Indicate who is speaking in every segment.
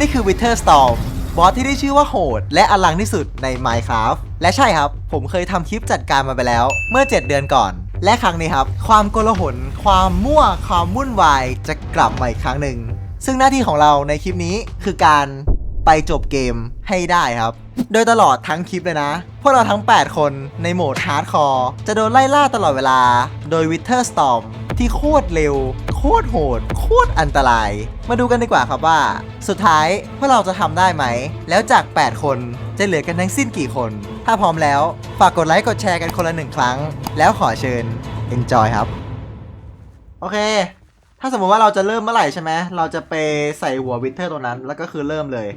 Speaker 1: นี่คือ Wither Storm บอสที่ได้ชื่อว่าโหด และอลังที่สุดใน Minecraft และใช่ครับ ผมเคยทำคลิปจัดการมาไปแล้ว เมื่อ 7 เดือนก่อน และครั้งนี้ครับ ความโกลาหล ความมั่ว ความวุ่นวาย จะกลับมาอีกครั้งหนึ่ง ซึ่งหน้าที่ของเราในคลิปนี้คือการไปจบเกมให้ได้ครับ โดยตลอดทั้งคลิปเลยนะ พวกเราทั้ง 8 คนในโหมดฮาร์ดคอร์จะโดนไล่ล่าตลอดเวลา โดย Wither Storm ที่โคตรเร็ว โคตรโหด โคตรอันตราย มาดูกันดีกว่าครับว่า สุดท้ายพวกเราจะทำได้ไหม แล้วจาก 8 คนจะเหลือกันทั้งสิ้นกี่คน ถ้าพร้อมแล้ว ฝากกดไลค์กดแชร์กันคนละหนึ่งครั้ง แล้วขอเชิญ enjoy ครับ โอเค ถ้าสมมติว่าเราจะเริ่มเมื่อไหร่ใช่ไหมเราจะไปใส่หัววิเทอร์ตัวนั้นแล้วก็คือเริ่มเลย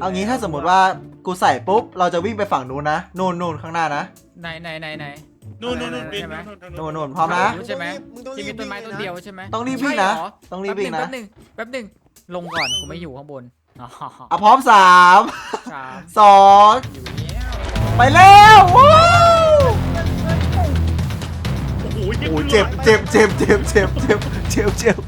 Speaker 1: เอางี้ถ้าสมมติว่ากูใส่ปุ๊บ เราจะวิ่งไปฝั่งนู้นนะนู่นนู่นข้างหน้านะ
Speaker 2: ไหนไหนไหนไหน
Speaker 3: นู่นนู่นนู่นบิน
Speaker 2: ใช่ไหม
Speaker 1: นู่นนู่นพร้อมนะ
Speaker 2: ใช่ไหม
Speaker 4: มึงต้องรี
Speaker 2: ที่
Speaker 4: บ
Speaker 2: มีต้นไม้ต้นเดียวใช่ไหม
Speaker 1: ต้องรีบวิ่งนะ
Speaker 2: ใช่เหร
Speaker 1: ต้องรีบวิ่งนะ
Speaker 2: แป๊บหนึ่งแป๊บหนึ่งลงก่อนกูไม่อยู่ข้างบนอ๋อ
Speaker 1: อะพร้อมสาม
Speaker 2: สาม
Speaker 1: สอง
Speaker 2: อยู่แล้ว
Speaker 1: ไปแล้วว้าว
Speaker 3: โอ้โห
Speaker 1: โอ้เจ็บเจ็บเจ็บเจ็บเจ็บเจ็บเจ็บเจ็บ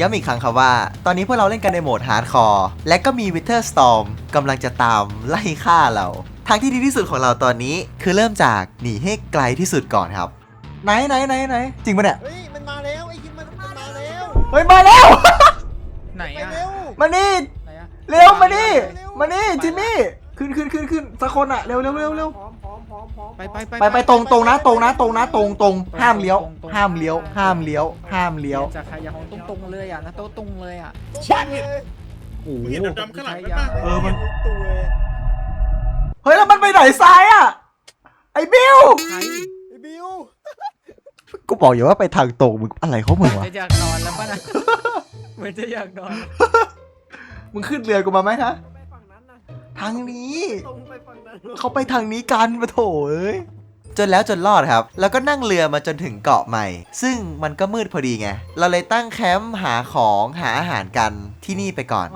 Speaker 1: ย้ำอีกครั้งครับว่า ตอนนี้พวกเราเล่นกันในโหมดฮาร์ดคอร์และก็มี Wither Storm กำลังจะตามไล่ฆ่าเราทางที่ดีที่สุดของเราตอนนี้ คือเริ่มจากหนีให้ไกลที่สุดก่อนครับ ไหนไหนไหนไหนจริงปะเนี่ย
Speaker 4: เฮ้ยมันมาแล้วไอ้คิดมันมันมาแล้ว
Speaker 1: เฮ้ยมาแล้ว
Speaker 2: ไหน
Speaker 4: ไป
Speaker 2: อะ
Speaker 4: เร็ว
Speaker 1: มานี่
Speaker 2: ไหนอะ
Speaker 1: เร็วมานี่มานี่จิมมี่ขึ้นขึ้นขึ้นขึ้นสักคนอะเร็วเร็วเร็วเร็ว
Speaker 4: พร้อมพ ร้อมพร้อมพร้อม
Speaker 2: ไปไปไป
Speaker 1: ไปไปตรงตรงนะตรงนะตรงนะตรงตรงห้ามเลี้ยว ห้ามเลี้ยว ห้ามเลี้ยว ห้ามเลี้ยว
Speaker 2: จากใครอย่างของตรงตรงๆเลยอะนะโต๊ะตรงเลยอะ
Speaker 4: ชันเลย
Speaker 1: โอ้โห
Speaker 3: เห็นดำๆข้างหลังไหมป่ะ
Speaker 1: เออมัน
Speaker 4: ตัวเลย
Speaker 1: เฮ้ยแล้วมันไปไหนซ้ายอะไอ้บิว
Speaker 2: ใคร
Speaker 4: ไอ้บิว
Speaker 1: กูบอกอยู่ว่าไปทางตรงมึงอะไรเขามึงวะ
Speaker 2: จะอยากนอนแล้วป่ะนะเหมือนจะอยากนอน
Speaker 1: มึงขึ้นเรือกูมาไหมฮะ
Speaker 4: ไปฝั่งนั้นนะ
Speaker 1: ทางนี้
Speaker 4: ตรงไปฝั่งนั้น
Speaker 1: เขาไปทางนี้กันมาโถเอ้ย จนแล้วจนรอดครับ แล้วก็นั่งเรือมาจนถึงเกาะใหม่ ซึ่งมันก็มืดพอดีไง เราเลยตั้งแคมป์หาของหาอาหารกันที่นี่ไปก่อน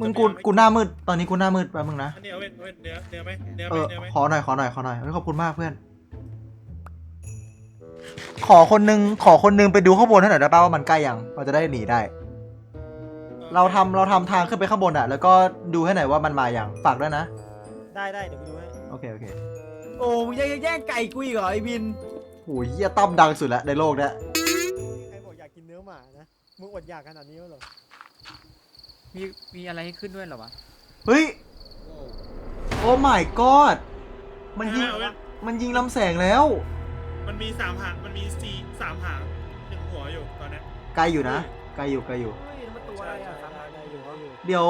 Speaker 1: มึงกูกูหน้ามืด ตอนนี้กูหน้ามืดแป๊บมึงนะ
Speaker 3: อันนี้เอาเว้นเว้นเนื้อเนื้อไหมเนื้อไห
Speaker 1: เอ
Speaker 3: ม
Speaker 1: อ
Speaker 3: เนื้อไหม
Speaker 1: ขอหน่อย ขอหน่อย ขอหน่อยเฮ้ยขอบคุณมากเพื่อน ขอคนนึง ขอคนนึงไปดูข้างบนให้หน่อยได้ป่าวว่ามันใกล้ยัง เราจะได้หนีได้ เราทำเราทำทางขึ้นไปข้างบนอะแล้วก็ดูให้หน่อยว่ามันมาอย่างฝากด้วยนะ
Speaker 4: ได้ได้เดี๋ยวกูดูให้
Speaker 1: โอเคโอเค
Speaker 2: โอ้มึงยังแย่งไก่กูอีกเหรอไอ้บิน
Speaker 1: โหเหี้ยตั้มดังสุดแล้วในโลกเนี้ย
Speaker 4: ใครบอกอยากกินเนื้อหมานะมึงอดอยากขนาดนี้เหรอ
Speaker 2: มีมีอะไรให้ขึ้นด้วยเหรอวะ
Speaker 1: เฮ้ย โอ้ my god มันยิง
Speaker 3: เอาเว้น
Speaker 1: มันยิงลำแสงแล้ว
Speaker 3: มันมีสามหาง มันมีสี่สามหางหนึ่งหัวอยู่ตอนเนี้ย
Speaker 1: ไกลอยู่นะไกลอยู่ไกลอยู่
Speaker 4: เฮ้ย
Speaker 1: เดี๋ยว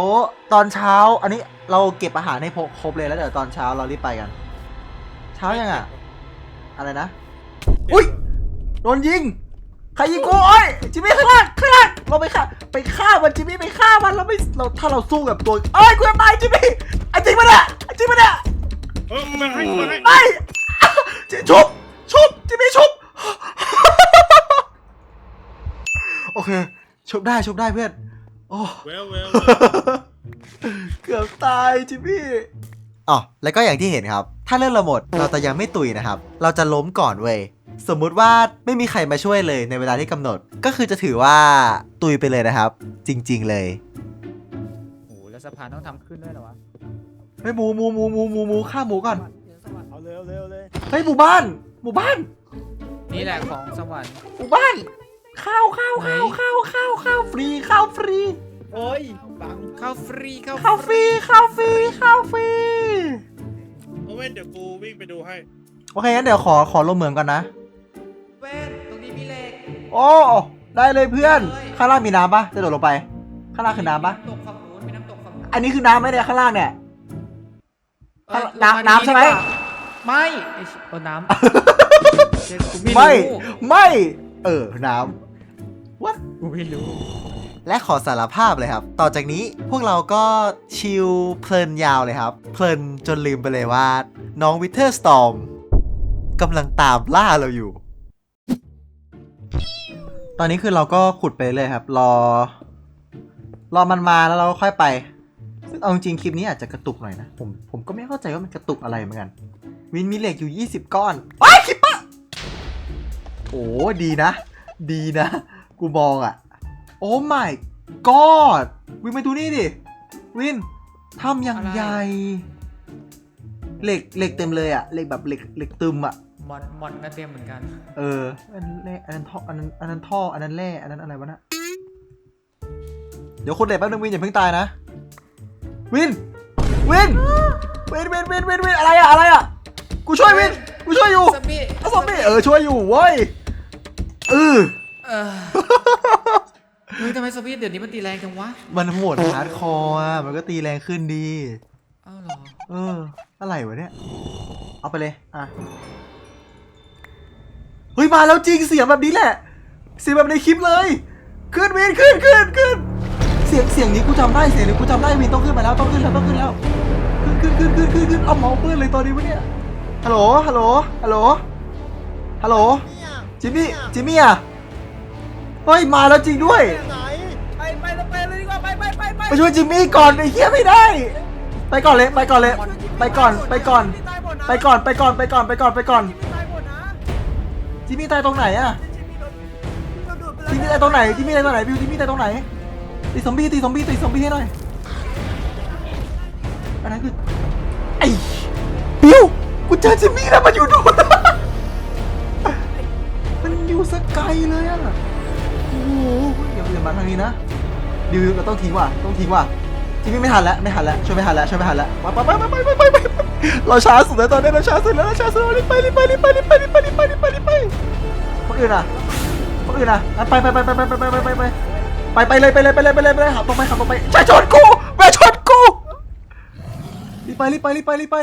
Speaker 1: ตอนเช้า อันนี้เราเก็บอาหารให้ครบเลยแล้วเดี๋ยวตอนเช้าเรารีบไปกัน เช้ายังอะ อะไรนะ อุ๊ยโดนยิงใครยิงกูโอ้ยจิมมี่ข้างล่างข้างล่างเราไปฆ่าไปฆ่ามันจิมมี่ไปฆ่ามันเราไม่เราถ้าเราสู้กับตัวเอ้ยกูจะตายจิมมี่ไอ้จริงปะเนี่ยไอ้จริงปะเนี่ย
Speaker 3: เออมันให้มันให้
Speaker 1: ไอ้จิชุบชุบจิมมี่ชุบโอเคชุบได้ชุบได้เพื่อน โอ้
Speaker 3: เวลเวล
Speaker 1: เกือบตายจิมมี่อ๋อแล้วก็อย่างที่เห็นครับ ถ้าเลือดเราหมดเราจะยังไม่ตุยนะครับ เราจะล้มก่อนเว้ยสมมุติว่าไม่มีใครมาช่วยเลยในเวลาที่กำหนด ก็คือจะถือว่าตุยไปเลยนะครับ จริง ๆ เลย
Speaker 2: โอ้โหแล้วสะพานต้องทำขึ้นด้วยเหรอวะ
Speaker 1: เฮ้ยหมูหมูหมูหมูหมูหมูฆ่าหมูก่อน
Speaker 4: เอาเร็วเร็วเลย
Speaker 1: เฮ้ยหมู่บ้าน หมู่บ้าน
Speaker 2: นี่แหละของสวรรค์
Speaker 1: หมู่บ้าน ข้าวข้าวข้าวข้าวข้าวข้าวฟรีข้าวฟรี
Speaker 4: โอ้ยบัง
Speaker 2: ข้าวฟรีข้าว
Speaker 1: ข้าวฟรีข้าวฟรีข้าวฟรี
Speaker 3: เอาเว้นเดี๋ยวกูวิ่งไปดูให้
Speaker 1: โอเคงั้นเดี๋ยวขอขอลงเหมืองก่อนนะ
Speaker 2: เว้นตรงนี้มีเหล็ก
Speaker 1: โอ้ได้เลยเพื่อน
Speaker 2: เลย
Speaker 1: ข้างล่างมีน้ำปะจะโดดลงไป ข้างล่างคือน้ำปะ
Speaker 2: ตกฝั่งนู้นมีน้ำตกฝั่งนู้น
Speaker 1: อันนี้คือน้ำไหมเนี่ยข้างล่างเนี่ย
Speaker 2: เอ้ย
Speaker 1: น้ำ
Speaker 2: ลงา
Speaker 1: น้ำใช่ไหม
Speaker 2: ดีกว่าไม่ไอ้ชิเออน้ำ เดี๋ยวกูไม่
Speaker 1: ไม่
Speaker 2: รู้
Speaker 1: ไม่ เออน้ำ what
Speaker 2: กูไม่รู้
Speaker 1: และขอสารภาพเลยครับ ต่อจากนี้พวกเราก็ชิลเพลินยาวเลยครับ เพลินจนลืมไปเลยว่า น้องวิเทอร์สตอมกำลังตามล่าเราอยู่ ตอนนี้คือเราก็ขุดไปเลยครับ รอ รอมันมาแล้วเราก็ค่อยไป ซึ่งเอาจริงๆคลิปนี้อาจจะกระตุกหน่อยนะ ผมผมก็ไม่เข้าใจว่ามันกระตุกอะไรเหมือนกัน วินมีเหล็กอยู่ 20 ก้อนไอ้ายคลิปปะโอ้ดีนะ ดีนะ กูมองอะ โอ้ my god วินมาดูนี่ดิ วินทำอย่าง
Speaker 2: อะไร
Speaker 1: ใหญ่ เหล็กเหล็กเต็มเลยอะเหล็กแบบเหล็กเหล็กตึมอะ
Speaker 2: มอนมอนก็เตรียมเหมือนกัน
Speaker 1: เออ อันนั้นแร่อันนั้นท่อ อันนั้นอันนั้นท่อ อันนั้นแร่ อันนั้นอะไรวะนะ เดี๋ยวคนเด็ดแป๊บนึงวินอย่าเพิ่งตายนะ วิน วิน วิน วิน วิน วิน วิน อะไรอะอะไรอะกูช่วยวิน กูช่วยอยู่
Speaker 2: ซอมบี้
Speaker 1: อะซอมบี้เออช่วยอยู่เว้ยเออ
Speaker 2: เออเฮ้ยทำไมซอมบี้เดี๋ยวนี้มันตีแรงจังวะ
Speaker 1: มันโหดฮาร์ดคอร์อะมันก็ตีแรงขึ้นดี
Speaker 2: เอ้าเหรอ
Speaker 1: เออ อะไรวะเนี่ย เอาไปเลย อะ เฮ้ย มาแล้วจริงเสียงแบบนี้แหละ เสียงแบบในคลิปเลย ขึ้นวินขึ้นขึ้นขึ้น เสียงเสียงนี้กูจำได้เสียงนี้กูจำได้วินต้องขึ้นมาแล้วต้องขึ้นแล้วต้องขึ้นแล้ว ขึ้นขึ้นขึ้นขึ้นขึ้นขึ้นเอาเมาส์เพื่อนเลยตอนนี้วะเนี่ย ฮัลโหล ฮัลโหล ฮัลโหล ฮัลโหล
Speaker 4: เนี่ย
Speaker 1: จิมมี่ จิมมี่อะ เฮ้ยมาแล้วจริงด้วย
Speaker 4: ไหน
Speaker 5: ไปไปเราไปเลยดีกว่าไปไปไปไป
Speaker 1: ไปช่วยจิมมี่ก่อนไอ้เหี้ยไม่ได้ ไปก่อนเลยไปก่อนเลย ไปก่อนไปก่อน
Speaker 5: ตายหมดนะ
Speaker 1: ไปก่อนไปก่อนไปก่อนไปก่อนไปก่อน
Speaker 5: ตายหมดนะ
Speaker 1: จิมมี่ตายตรงไหนอะ
Speaker 5: เราดูดไป
Speaker 1: จิมมี่
Speaker 5: แล้
Speaker 1: ตายวตรงไหนจิมมี่ตายตรงไหนบิวจิมมี่ตายตรงไหนตีซอมบี้ตีซอมบี้ตีซอมบี้ให้หน่อยอันนั้นคือไอ้บิวกูเจอจิมมี่แล้วมันอยู่นู่นมันอยู่สกไกลเลยอะ โอ้โหอย่าอย่ามาทางนี้นะบิวเราต้องทิ้งว่ะต้องทิ้งว่ะจิมมี่ไม่ทันแล้วไม่ทันแล้วช่วยไม่ทันแล้วช่วยไม่ทันแล้วไปไปไปไปไปไปไปเราช้าสุดแล้วตอนนี้เราช้าสุดแล้วเราช้าสุดแล้วรีบไปรีบไปรีบไปรีบไปรีบไปรีบไปรีบไปรีบไปคนอื่นอะคนอื่นอะงั้นไปไปไปไปไปไปไปไปไปไปไปไปเลยไปเลยไปเลยไปเลยไปเลยขับตรงไปขับตรงไปใช่ชนกูแม่ชนกูรีบไปรีบไปรีบไปรีบไป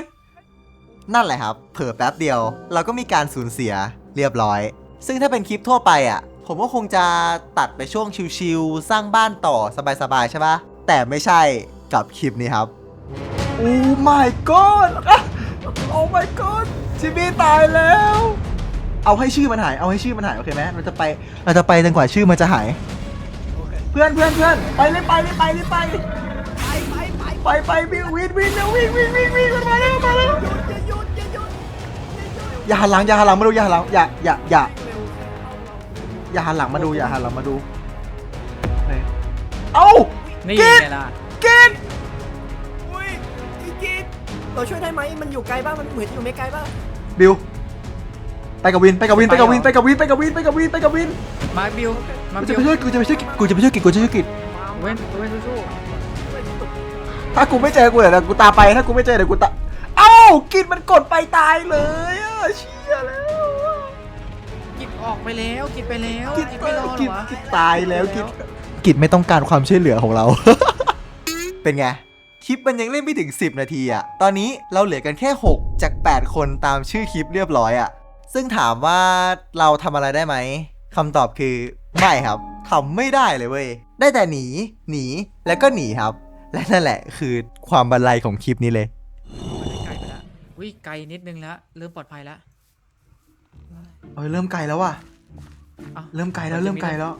Speaker 1: นั่นแหละครับ เผลอแป๊บเดียว เราก็มีการสูญเสียเรียบร้อย ซึ่งถ้าเป็นคลิปทั่วไปอะ ผมก็คงจะตัดไปช่วงชิวๆสร้างบ้านต่อสบายๆใช่ปะแต่ไม่ใช่กับคลิปนี้ครับ โอ้ my god อะโอ้ my god จิมมี่ตายแล้ว เอาให้ชื่อมันหาย เอาให้ชื่อมันหายโอเคไหมเราจะไป เราจะไปจนกว่าชื่อมันจะหาย เพื่อนเพื่อนเพื่อนไปเลยไปเลยไปเลยไป
Speaker 5: ไปไปไป
Speaker 1: ไปไปวิ่งวิ่งวิ่งเร็ววิ่งวิ่งวิ่งวิ่งมันมาแล้วมาแล้ว
Speaker 5: อย่าหยุดอย่าหยุด
Speaker 1: อย่าหันหลังอย่าหันหลังมาดูอย่าหันหลังอย่าอย่าอย่า อย่าหันหลังมาดู อย่าหันหลังมาดูเฮ้ยเอ้า
Speaker 2: นี่
Speaker 1: กิน
Speaker 2: ไงล่ะ
Speaker 1: กิน
Speaker 5: อุ้ยอีกิดเราช่วยได้ไหมมันอยู่ไกลบ้างมันเหมือนอยู่ไม่ไกลบ้าง
Speaker 1: บิวไปกับวินไปกับวินไปกับวินไปกับวินไปกับวินไปกับวินไปกับวิน
Speaker 2: มาร์คบิวมาร์
Speaker 1: กู
Speaker 2: ค
Speaker 1: จะ
Speaker 2: บิ
Speaker 1: ไป
Speaker 2: ว
Speaker 1: ช่วยกูจะไปช่วยกูจะไปช่วยกิจกูจะช่วยกิจ
Speaker 2: เว้นเว้นสู้
Speaker 1: ถ้ากูไม่เจอกูเดี๋ยวกูตามไปถ้ากูไม่เจอเดี๋ยวกูตาเอ้ากิจมันกดไป
Speaker 2: กิดไปแล้วกิ
Speaker 1: จ
Speaker 2: กิดไม่รอดเหร
Speaker 1: กิจ
Speaker 2: อวะ
Speaker 1: กิจตายแล้วกิจกิจไม่ต้องการความช่วยเหลือของเรา เป็นไง คลิปมันยังเล่นไม่ถึง 10 นาทีอะตอนนี้เราเหลือกันแค่ 6 จาก 8 คนตามชื่อคลิปเรียบร้อยอะซึ่งถามว่าเราทำอะไรได้ไหมคำตอบคือ ไม่ครับทำไม่ได้เลยเว้ย ได้แต่หนี หนีแล้วก็หนีครับ และนั่นแหละคือความบันไลของคลิปนี้เลย
Speaker 2: ไกลไปแล้วอุ้ยไกลนิดนึงแล้วเริ่มปลอดภัยแล้ว
Speaker 1: เอ้ยเริ่มไกลแล้วว่ะ
Speaker 2: อ้า
Speaker 1: เริ่มไกลแล้วเริ่มไกลแล้ว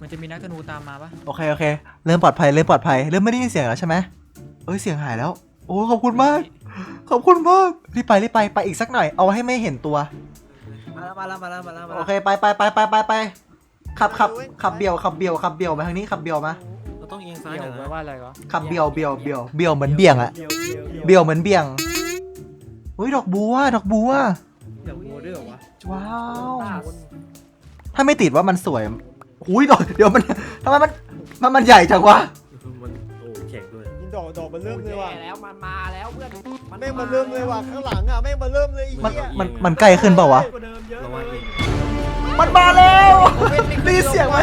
Speaker 2: มันจะมีนักธนูตามมาปะ
Speaker 1: โอเคโอเค เริ่มปลอดภัยเริ่มปลอดภัยเริ่มไม่ได้ยินเสียงแล้วใช่ไหมเอ้ยเสียงหายแล้ว โอ้ขอบคุณมาก ขอบคุณมากรีบไปรีบไปไปอีกสักหน่อยเอาให้ไม่เห็นตัว
Speaker 5: มาแล้วมาแล้วมาแล้วมาแล้วมา
Speaker 1: โอ
Speaker 5: แล้ว
Speaker 1: เคไปไปไปไปไปไปขับขับขับเบียวขับเบียวขับเบียวมาทางนี้ขับเบียวมา
Speaker 3: เราต้องเอียงซ้าย
Speaker 2: เกี่
Speaker 3: ห
Speaker 2: ย
Speaker 3: น่
Speaker 2: ว
Speaker 3: อยนะ
Speaker 2: ไว้ว่าอะไรวะ
Speaker 1: ขับเบียวเบียวเบียวเบียวเหมือนเบี่ยงอะ
Speaker 4: เดียวเดียวเดียว
Speaker 1: เบียวเหมือนเบี่ยงอุ้ยดอกบัวดอกบัว
Speaker 3: อย่างโมด้วยเหรอวะ
Speaker 1: ว้าว ถ้าไม่ติดว่ามันสวยอุ้ยดอกเดี๋ยวมันทำไมมันมันมันใหญ่จังวะ
Speaker 3: มันโอ้แข็งด้วย
Speaker 4: ยิงดอกดอกมันเริ่มเลยว่ะ
Speaker 5: แย่แล้วมันมาแล้วเพื่อน
Speaker 4: แม่งมันเริ่มเลยว่ะข้างหลังอะแม่งมันเริ่มเลยไอ้
Speaker 1: มัน
Speaker 4: เหี้ย
Speaker 1: มันมันใกล้ขึ้นเปล่าวะ
Speaker 4: กว่าเดิมเยอะ
Speaker 3: ระวังเอง
Speaker 1: มันมาแล้วได้ยินเสียงไหม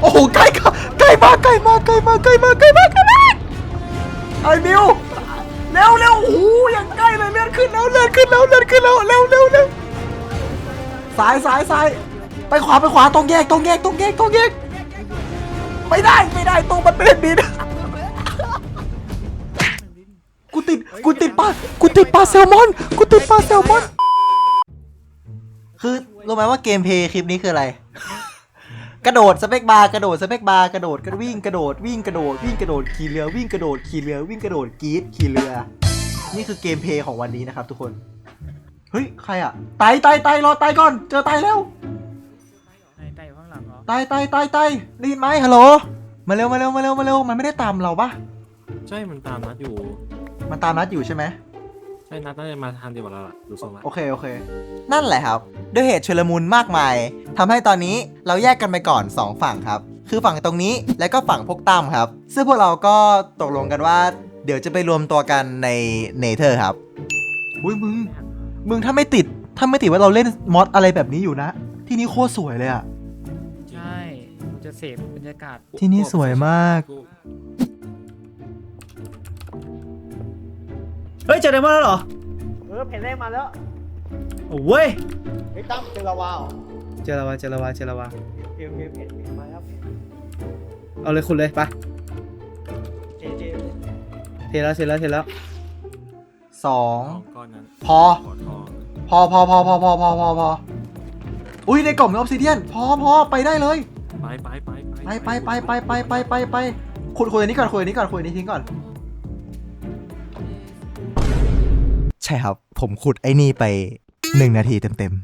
Speaker 1: โอ้โหใกล้ค่ะใกล้มากใกล้มากใกล้มากใกล้มากใกล้มากใกล้มากไอ้บิวเร็วเร็วโอ้โหยัง ขึ้นแล้วเลื่อนขึ้นแล้วเลื่อนขึ้นแล้วเร็วเร็วเร็วซ้ายซ้ายซ้ายไปขวาไปขวาตรงแยกตรงแยกตรงแยกตรงแยกไม่ได้ไม่ได้ตรงมันเป็นดินกูติดกูติดปลากูติดปลาแซลมอนกูติดปลาแซลมอน คือรู้ไหมว่าเกมเพย์คลิปนี้คืออะไร กระโดดสเปกบาร์กระโดดสเปกบาร์กระโดดกระวิ่งกระโดดวิ่งกระโดดวิ่งกระโดดขี่เรือวิ่งกระโดดขี่เรือวิ่งกระโดดกีดขี่เรือ นี่คือเกมเพลย์ของวันนี้นะครับทุกคน เฮ้ย ใครอะไตไตไตรอไตก่อน เจอไตแล้ว
Speaker 2: ไอ้ไต่อยู่ข้างหลังเหรอ
Speaker 1: ใต้ใต้ใต้ใต้ได้ยินไหมฮัลโหล มาเร็วมาเร็วมาเร็วมาเร็ว มันไม่ได้ตามเราปะ
Speaker 6: ใช่มันตามนัดอยู่
Speaker 1: มันตามนัดอยู่ใช่ไหม
Speaker 6: ใช่นัดน่าจะมาทางเดียวกับเราอะดูทรงละ
Speaker 1: โอเคโอเค นั่นแหละครับ ด้วยเหตุชุลมุนมากมายทำให้ตอนนี้เราแยกกันไปก่อน 2 ฝั่งครับ คือฝั่งตรงนี้และก็ฝั่งพวกตั้มครับ ซึ่งพวกเราก็ตกลงกันว่าเดี๋ยวจะไปรวมตัวกันในเนเธอร์ครับอุ้ยมึง มึงถ้าไม่ติด ถ้าไม่ติดว่าเราเล่นมอดอะไรแบบนี้อยู่นะ ที่นี่โคตรสวยเลยอะ
Speaker 2: ใช่ จะเสพบรรยากาศ
Speaker 1: ที่นี่สวยมาก
Speaker 5: เฮ้ยเจอไดมอนด์แล้วเหรอ
Speaker 4: เออแผ่นแรกมาแล้ว
Speaker 5: โอ้ย
Speaker 4: ไอ้ยตั้มเจอลาวาเหรอ
Speaker 5: เจอแล้ววะเจอแล้ววะเจอแล้ววะ
Speaker 4: เกมเกมแผ่นแผ่นมาแล้ว
Speaker 5: เอาเลยคุณเลยไป
Speaker 4: เจเจ
Speaker 5: เทแล้วเทแล้วเทแล้ว
Speaker 1: สอง
Speaker 6: ทองก้อนนั้น
Speaker 1: พอ
Speaker 6: ขอทอง
Speaker 1: พอพอพอพอพอพอพอพออุ้ยในกล่องมีออฟซิเดียน พอพอไปได้เลย
Speaker 6: ไปไปไป
Speaker 1: ไปไปไปไปไปไปไปไปคุยคุยอันนี้ก่อนคุยอันนี้ก่อนคุยอันนี้ทิ้งก่อน ใช่ครับ ผมขุดไอ้นี่ไปหนึ่งนาทีเต็ม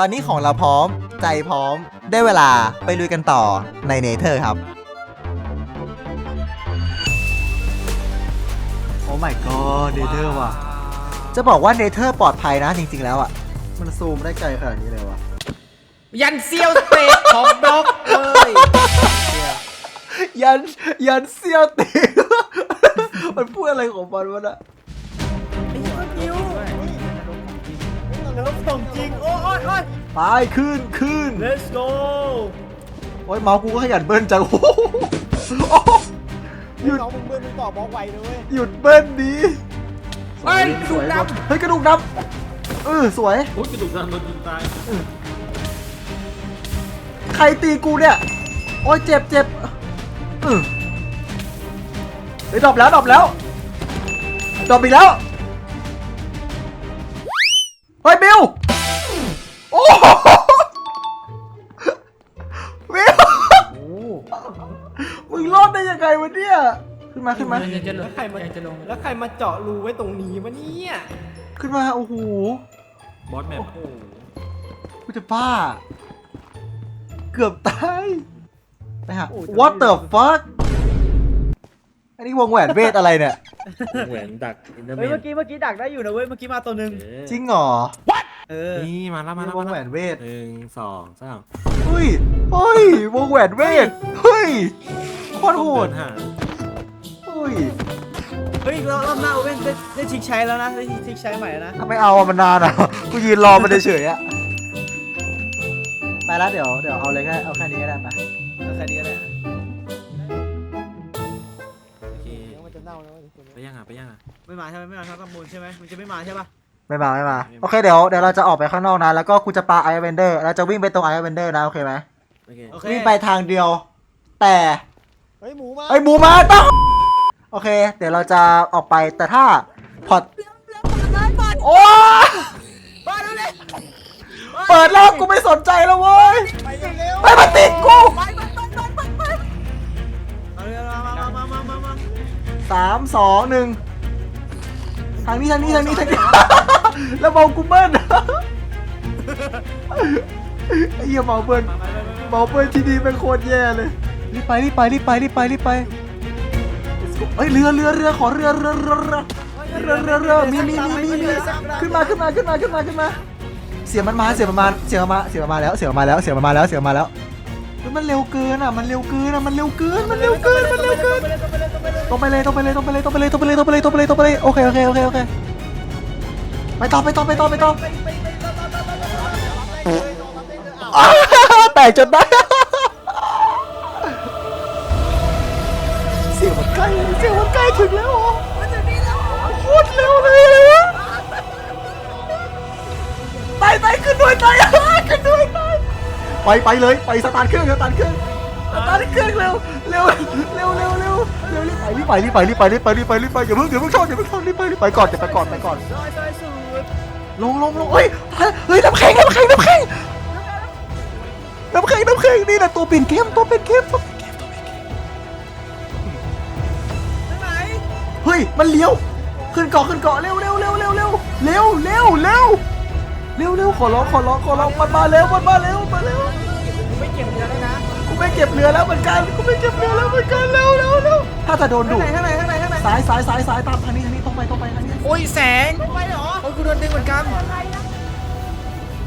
Speaker 1: ตอนนี้ของเราพร้อม ใจพร้อม ได้เวลาไปลุยกันต่อในเนเธอร์ครับ โอ้ my god เนเธอร์ว่ะ จะบอกว่าเนเธอร์ปลอดภัยนะจริง ๆ แล้วอะ มันซูมได้ไกลขนาดนี้เลยวะ
Speaker 2: ยันเซียวสเปกของบล็อกเลย
Speaker 1: ยันยันเซียวตี มันพูดอะไรของมันวะน่ะ
Speaker 4: เริ่มของจริง โอ้ยโอ้ย
Speaker 1: ไปขึ้นขึ้น
Speaker 4: let's go
Speaker 1: โอ้ยเมาส์กูก็ขยันเบิ้ลจังโอ้โหหยุด
Speaker 4: น้องมึงเบิ้ลมึงต่อบล็อกไวนะเว้ย
Speaker 1: หยุดเบิ้ลดี
Speaker 2: เฮ้ยกระดูกด
Speaker 1: เฮ้ยกระดูกดำเออสวย
Speaker 6: โอ้ยกระดูกดำโดนยิงตาย
Speaker 1: ใครตีกูเนี่ย โอ้ยเจ็บเจ็บเออเฮ้ยดรอปแล้วดรอปแล้วดรอปอีกแล้ว เฮ้ยบิวโอ้โหบิวมึงรอดได้ยังไงวะเนี่ย ขึ้นมาขึ้นมา
Speaker 2: ยังจะลง
Speaker 4: แล้วใครมา
Speaker 2: ยังจะลง
Speaker 4: แล้วใครมาเจาะรูไว้ตรงนี้วะเนี่ย
Speaker 1: ขึ้นมา โอ้โห
Speaker 6: บอสแมป
Speaker 1: กูจะบ้า เกือบตาย ไปหา What the fuck อันนี้วงแหวนเวทอะไรเนี่ย
Speaker 6: แหวนดักอินเตอร์แม
Speaker 5: เฮ้ยเมื่อนกี้เมื่อกี้ดักได้อยู่นะเว้ยเมื่อกี้มาตัวหนึ่ง
Speaker 1: จริงเหรอ
Speaker 5: เออ
Speaker 6: นี่มาแล้วมา
Speaker 1: นี่
Speaker 6: แล้ว
Speaker 1: ว
Speaker 6: มาง
Speaker 1: แหว
Speaker 6: แล้ว
Speaker 1: นเวท
Speaker 6: หนึ่งสองสาม
Speaker 1: เฮ้ยเฮ้ยวงแหวนเวทเฮ้ยโคตรโหด
Speaker 6: ต้องเนหา
Speaker 1: เฮ้ย
Speaker 5: เฮ้ยรอบรอบหน้าโอเว่นได้ได้ชิกใช้แล้วนะได้ชิกใช้ใหม่แล้วนะ
Speaker 1: ถ้าไม่เอาอะมันนานอะ กูยืนรอมันเฉยๆอะไปแล้วเดี๋ยวเดี๋ยวเอาเลยก็ได้เอาแค่นี้ก็ได้ไป
Speaker 5: เอาแค่นี้ก็ได้
Speaker 6: โา
Speaker 4: แล้วไอ้คน
Speaker 6: ไป
Speaker 4: นี้
Speaker 6: ยังอะไปยังอะ
Speaker 5: ไม่มาใช่ไหมไม่มาครับกัมูลใช่ไหมมันจะไม่มาใช่ปะ
Speaker 1: ไม่มาไม่มา โอเคเดี๋ยวเดี๋ยวเราจะออกไปข้างนอกนะแล้วก็กูจะปาไอเวนเดอร์เราจะวิ่งไปตรงไอเวนเดอร์นะโอเคไหม
Speaker 6: โอเค
Speaker 5: โอเค
Speaker 1: วิ่งไปทางเดียว แต่
Speaker 4: เฮ้ยหมูมา
Speaker 1: ไอ้ยหมูมาต้องโอเค เดี๋ยวเราจะออกไปแต่ถ้าพอดโอ้เปิดแล้วกูไม่สนใจแล้วเว้ย
Speaker 4: ไปเร็ว
Speaker 1: ไปมาติดกู
Speaker 5: เอาเลยมามามามามามา
Speaker 1: สามสองหนึ่งทางนี้ทางนี้ทางนี้ทางนี้ แล้วเมากูเบิ้ลไอ้เหี้ยเมาเบิ้ลเมาเบิ้ลที่นี่เป็นโคตรแย่เลยรีบไปรีบไปรีบไปรีบไปรีบไปเอ้ยเรือเรือเรือขอเรือเรือเรือเรือเรือเรือเรือมีมีมีมีมีขึ้นมาขึ้นมาขึ้นมาขึ้นมาขึ้นมา เสียงมันมาเสียงมันมาเสียงมันมาเสียงมันมาแล้วเสียงมันมาแล้วเสียงมันมาแล้วเสียงมันมาแล้วมันเร็วเกินอะมันเร็วเกินอะมันเร็วเกินมันเร็วเกินมันเร็วเกิน ตรงไปเลยตรงไปเลยตรงไปเลยตรงไปเลยตรงไปเลยตรงไปเลยตรงไปเลยตรงไปเลยโอเคโอเคโอเคโอเคไปต่อไปต่อไปต่อไปต่ออ้าวแตกจนได้เสียงมันใกล้เสียงมันใกล้ถึงแล้วเหรอโคตรเร็วเลยอะไต่ไต่ขึ้นด้วยไต่ขึ้นด้วยไต่ไปไปเลยไปสตาร์ทเครื่องสตาร์ทเครื่อง ตาร์ทเครื่องเร็วเร็วเร็วเร็วเร็วเร็วรีบไปรีบไปรีบไปรีบไปรีบไปรีบไปรีบไปอย่าเพิ่งอย่าเพิ่งชนอย่าเพิ่งชนรีบไปรีบไปก่อนจะไปก่อนไปก่อน
Speaker 5: ซอยซอยสูด
Speaker 1: ลงลงลงเฮ้ยเฮ้ยน้ำแข็งน้ำแข็งน้ำแข็งน้ำแข็งน้ำแข็งนี่แหละตัวเปลี่ยนเกมตัวเปลี่ยนเกมตัวเปลี่ยนเกมตัวเปลี่ยนเกม
Speaker 5: ไปไหน
Speaker 1: เฮ้ยมันเลี้ยวขึ้นเกาะขึ้นเกาะเร็วเร็วเร็วเร็วเร็วเร็วเร็วเร็วเร็วเร็วขอร้องขอร้องขอร้องมันมาเร็วมันมาเร็วมาเร็ว
Speaker 5: ไม่เก็บเรือแล้ว
Speaker 1: เหมือนกันกูไม่เก็บเรือแล้วเหมือนกันเร็วเร็วเร็วถ้าจะโดน
Speaker 5: ข้าง
Speaker 1: ดุ
Speaker 5: ไหนข้างไหนข้างไหนข้างไหน
Speaker 1: ซ้ายซ้ายซ้ายซ้ายตามทางนี้ทางนี้ต้องไปต้องไปทางนี้
Speaker 2: โอ้ยแสง
Speaker 5: ไปเหรอ
Speaker 2: โอ้ยกูโดนดึงเหมือนกัน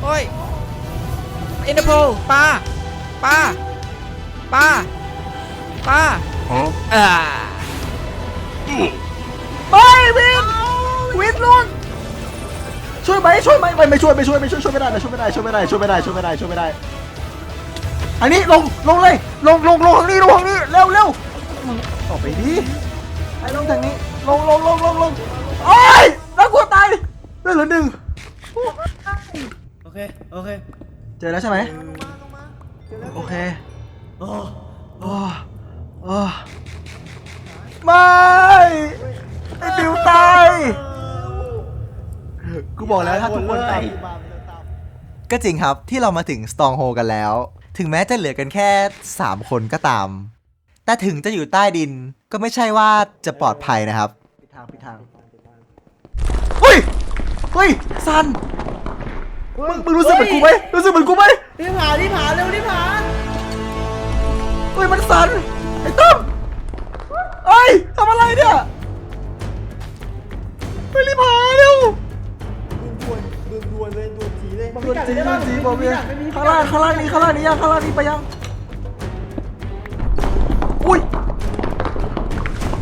Speaker 2: โอ้ยเอ็นเดอร์โพปลาปลาปลาปลาอ่า
Speaker 1: ไปวินวินลุนช่วยไหมช่วยไหมไม่ไม่ช่วยไม่ช่วยไม่ช่วยช่วยไม่ได้นะช่วยไม่ได้ช่วยไม่ได้ช่วยไม่ได้ช่วยไม่ได้ช่วยไม่ได้ อันนี้ลงลงเลยลงลงลงทางนี้ลงทางนี้เร็วเร็วมึงออกไปดิไอ้ลงทางนี้ลงลงลงลงลงโอ้ยน่ากลัวตายเรื่องเหลือหนึ่ง
Speaker 6: โอเค โอเค
Speaker 1: เจอแล้วใช่ไหม
Speaker 5: ลงมาลงมาเจอแล้ว
Speaker 1: โอเค
Speaker 6: โอ้
Speaker 1: โอ้โอ้ไม่ไอ้บิวตายกูบอกแล้วถ้าทุกคนตาย
Speaker 4: กูมามันจะตาม
Speaker 1: ก็จริงครับที่เรามาถึงสตองโฮกันแล้ว ถึงแม้จะเหลือกันแค่ 3 คนก็ตาม แต่ถึงจะอยู่ใต้ดินก็ไม่ใช่ว่าจะปลอดภัยนะครับปิดทางปิดทางเฮ้ยเฮ้ยซันมึงมึงรู้สึกเหมือนกูไหมรู้สึกเหมือนกูไหม
Speaker 5: รีบหารีบหาเร็วรีบหา
Speaker 1: เฮ้ยมันซัน ข้างล่างข้างล่างนี้ข้างล่างนี้ยังข้างล่างนี้ไปยังอุ้ย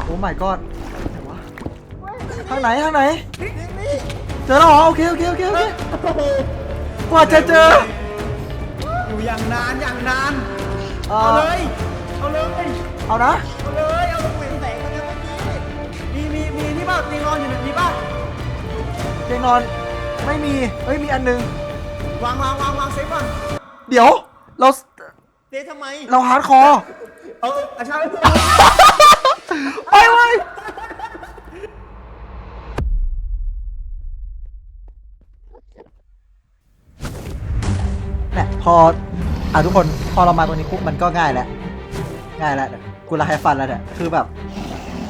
Speaker 1: โอ้ my god ไหนวะทางไหนทางไหนเจอแล้วเหรอโอเคโอเคโอเคโอเคกว่าจะเจอ
Speaker 5: อยู่อย่างนานอย่างนาน
Speaker 1: เอ่
Speaker 5: เอา
Speaker 1: อ
Speaker 5: เลย เอาเลย
Speaker 1: เอานะ
Speaker 5: เอาเลย เอาเหวี่ยงแสงกันนะเมื่อกี้มีมีมีนี่ป่ะตีนอนอยู่หนึ่งมีป่ะ
Speaker 1: เตียงนอนไม่มีเฮ้ยมีอันหนึง
Speaker 5: วางวางวางวางเซฟก่อน
Speaker 1: เดี๋ยว เรา
Speaker 5: เซฟทำไม
Speaker 1: เราฮาร์ดคอร์
Speaker 5: เอออาชาไม่
Speaker 1: ไปเว้ยเนี่ยพออะทุกคนพอเรามาตรงนี้ปุ๊บมันก็ง่ายแล้วง่ายแล้วเนี่ยกูละให้ฟันแล้วเนี่ยคือแบบ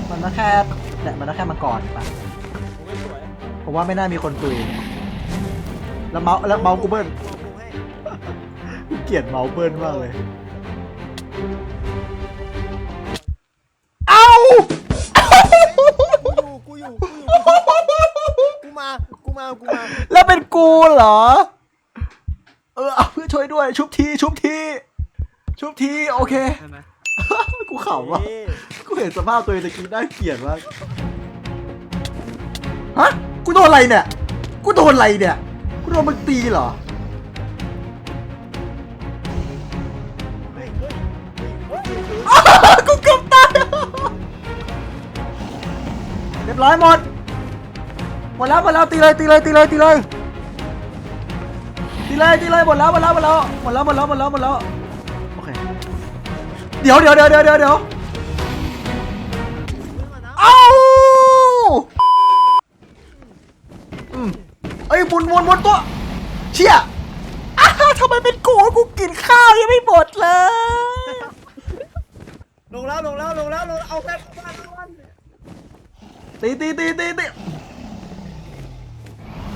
Speaker 1: มันก็แค่เนี่ยมันก็แค่มาก่อนปะผมว่าไม่น่ามีคนตุยแล้วเมาส์แล้วเมาส์กูเบิ้ลกู เกลียดเมาส์เบิ้ลมากเลย เอ้า
Speaker 4: กูอยู่กูอยู่กูอยู่กูมากูมากูมา
Speaker 1: แล้วเป็นกูเหรอ เออเอาเพื่อช่วยด้วย ชุบที ชุบที ชุบที โอเค
Speaker 6: ใช่ไหม
Speaker 1: กูขำว่ะ
Speaker 4: เอ้ย
Speaker 1: กูเห็นสภาพตัวเองตะกี้น่าเกลียดมาก ฮะ กูโดนอะไรเนี่ย กูโดนอะไรเนี่ย กูโดนมึงตีเหรอ บร้อยหมด หมดแล้วหมดแล้วตีเลยตีเลยตีเลยตีเลยตีเลยตีเลยหมดแล้วหมดแล้วหมดแล้วหมดแล้วหมดแล้วหมดแล้วหมดแล้วโอเคเดี๋ยวเดี๋ยวเดี๋ยวเดี๋ยวเดี๋ยวเดี๋ยวเอ้าอืมเอ้ยบุญวนวนตัวเชี่ยอ้าวทำไมเป็นกูกูกินข้าวยังไม่หมดเลย
Speaker 5: ลงแล้วลงแล้วลงแล้วลงแล้วเอาแค่บ้านบ้าน
Speaker 1: ตีตีตีตีตี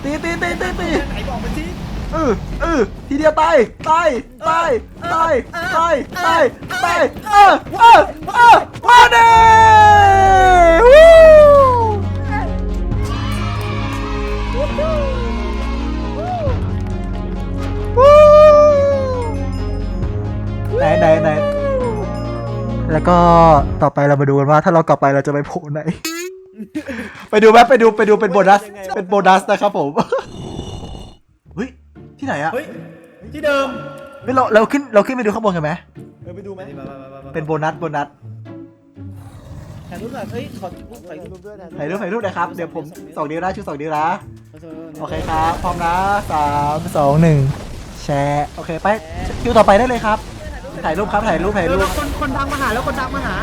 Speaker 1: ตีตีตีตีตี
Speaker 5: ไหนบอกมาสิ
Speaker 1: เออเออทีเดียวตายตายตายตายตายตายตายเออเออเออมาเด้วู้วู้ไหนไหนไหนแล้วก็ต่อไปเรามาดูกันว่าถ้าเรากลับไปเราจะไปโผล่ไหน ไปดูไหมไปดูไปดูเป็นโบนัส เป็นโบนัสนะครับผมเฮ้ยที่ไหนอะ
Speaker 5: เฮ้ยที่เดิม
Speaker 1: เฮ้ยเราเราขึ้นเราขึ้นไปดูข้างบนกันไหม
Speaker 4: เออไปดูไหม
Speaker 1: เป็นโบนัสโบนัส
Speaker 2: ถ่ายรูปแบบเฮ้ยขอถ่าย
Speaker 4: ถ่าย
Speaker 2: รู
Speaker 4: รู
Speaker 2: ป
Speaker 4: ปด้วยนะ
Speaker 1: ถ่ายรูปถ่ายรูปนะครับเดี๋ยวผมสองนิ้วนะชูสองนิ้วนะโอเคครับพร้อมนะสามสองหนึ่งแชร์โอเคไปคิวต่อไปได้เลยครับ ถ่ายรูปครับถ่ายรูปถ่ายรูป
Speaker 5: คนคนดังมาหาแล้วคนดังมาหา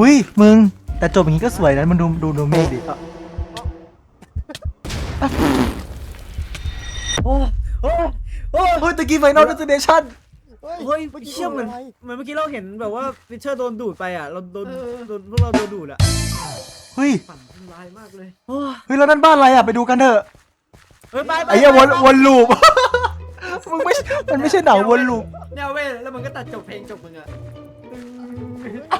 Speaker 1: อุ้ยมึง แต่จบอย่างนี้ก็สวยนะมันดูดูดูเมฆดิ
Speaker 5: โอ้โอ้โอ้
Speaker 1: เฮ้ยตะกี้ไฟนอลเดสติเนชั่น
Speaker 5: เฮ้ยเชี่ยเหมือนเหมือนเมื่อกี้เราเห็นแบบว่าฟิชเชอร์โดนดูดไปอะเราโดนโดนพวกเราโดนดูดอะ
Speaker 1: เฮ้ย
Speaker 5: ฝันทำลายมากเลย
Speaker 6: โอ้ย
Speaker 1: เฮ้ยแล้วนั่นบ้านอะไรอะไปดูกันเถอะ
Speaker 6: เฮ้ยไปไป
Speaker 1: ไอ้เหี้ยวนวนลูปมึงไม่มันไม่ใช่หนังวนลูป
Speaker 5: เนี่ยเว้ยแล้วมันก็ตัดจบเพลงจบมึงอะ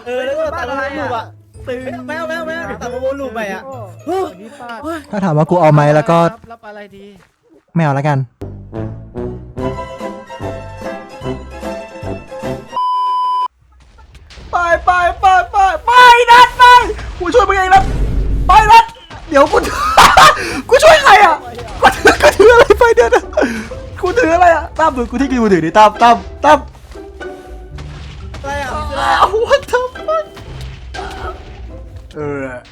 Speaker 6: เออแล้วก็ตัดมาวนลูปอะ
Speaker 5: ตื่น
Speaker 6: แมวแมวแมวตัดมาวนลูปไปอะ
Speaker 4: โอ้อันนี้ป้าด
Speaker 1: ถ้าถามว่ากูเอาไหมแล้วก็
Speaker 2: รับรับอะไรดี
Speaker 1: ไม่เอาแล้วกัน ไปไปไปไปไปนัดไปกูช่วยมึงเองนัดไปนัดเดี๋ยวกู กูช่วยใครอะกูถือกูถืออะไรไปเดี๋ยวนะกูถืออะไรอะตั้มมือกูที่กูถือดิตั้มตั้มตั้ม 是不是